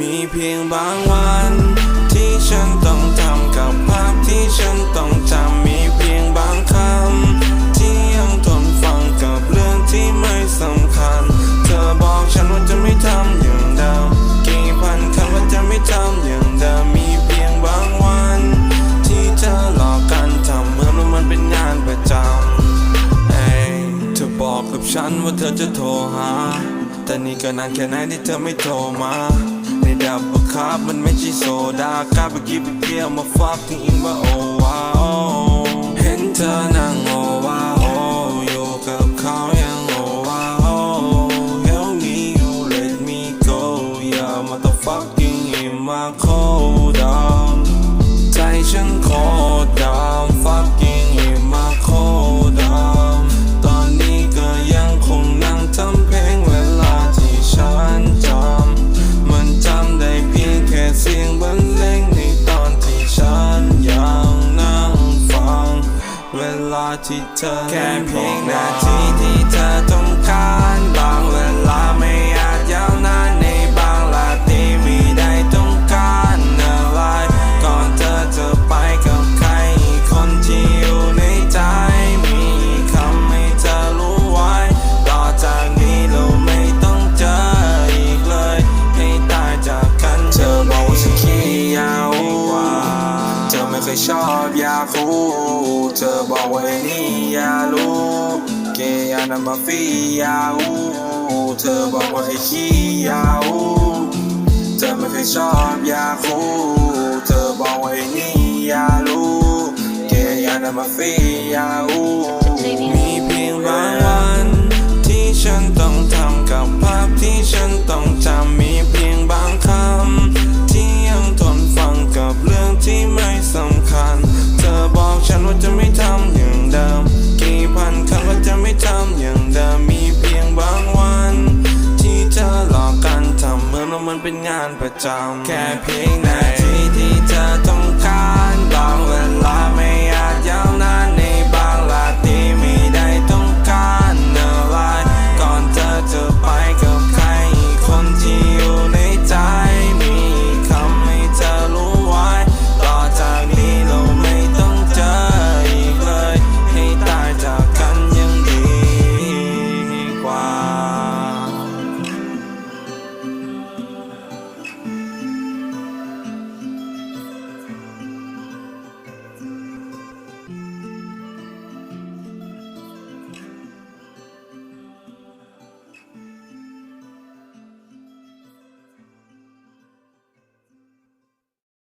มีเพียงบางวัน ที่ฉันต้องทำกับภาพที่ฉันต้องจำมีเพียงบางคำที่ยังทนฟังกับเรื่องที่ไม่สำคัญ เธอบอกฉันว่าจะไม่ทำอย่างเดิมกี่พันครั้งว่าจะไม่ทำอย่างเดิมมีเพียงบางวัน ที่เธอหลอกกันทำเหมือนว่ามันเป็นงานประจำเอ้เธอบอกกับฉันว่าเธอจะโทรหา แต่นี่ก็นานแค่ไหนที่เธอไม่โทรมาในดับบังคับมันไม่ใช่โซดากล้าไปกินไปเกี่ยวมาฟักถึงอิงว่าโอ ที่เธอแค่เพียงนาทีที่เธอต้องการบางเวลาไม่ เคยชอบยาคูเธอบอกว่าไอ้นี่อยารู้เกยานามาฟียาวเธอบอกว่าไอ้ขี้ยาวเธอไม่เคยชอบยาคูเธอบอกว่าไอ้นี่อยารู้เกยานามาฟียาว เป็นงานประจำแค่เพียงใน